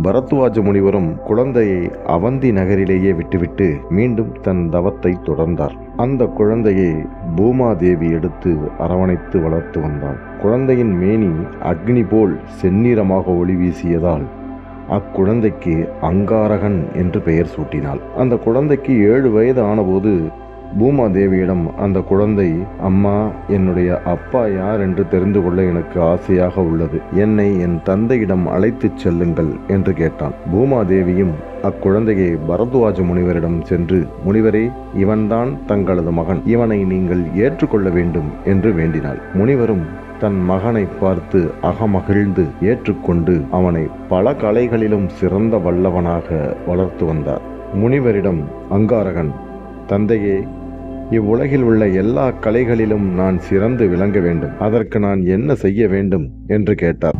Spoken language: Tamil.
பரத்வாஜ முனிவரும் குழந்தையை அவந்தி நகரிலேயே விட்டுவிட்டு மீண்டும் தன் தவத்தை தொடர்ந்தார். அந்த குழந்தையை பூமாதேவி எடுத்து அரவணைத்து வளர்த்து வந்தாள் குழந்தையின் மேனி அக்னி போல் செந்நிறமாக ஒளி வீசியதால் அக்குழந்தைக்கு அங்காரகன் என்று பெயர் சூட்டினாள். அந்த குழந்தைக்கு ஏழு வயது ஆனபோது பூமாதேவியிடம் அந்த குழந்தை அம்மா என்னுடைய அப்பா யார் என்று தெரிந்து கொள்ள எனக்கு ஆசையாக உள்ளது. என்னை என் தந்தையிடம் அழைத்துச் செல்லுங்கள் என்று கேட்டான். பூமாதேவியும் அக்குழந்தையை பரத்வாஜ முனிவரிடம் சென்று முனிவரே இவன்தான் தங்களது மகன். இவனை நீங்கள் ஏற்றுக்கொள்ள வேண்டும் என்று வேண்டினாள். முனிவரும் தன் மகனை பார்த்து அகமகிழ்ந்து ஏற்றுக்கொண்டு அவனை பல கலைகளிலும் சிறந்த வல்லவனாக வளர்த்து வந்தார். முனிவரிடம் அங்காரகன் தந்தையே இவ்வுலகில் உள்ள எல்லா கலைகளிலும் நான் சிறந்து விளங்க வேண்டும். அதற்கு நான் என்ன செய்ய வேண்டும்? என்று கேட்டார்.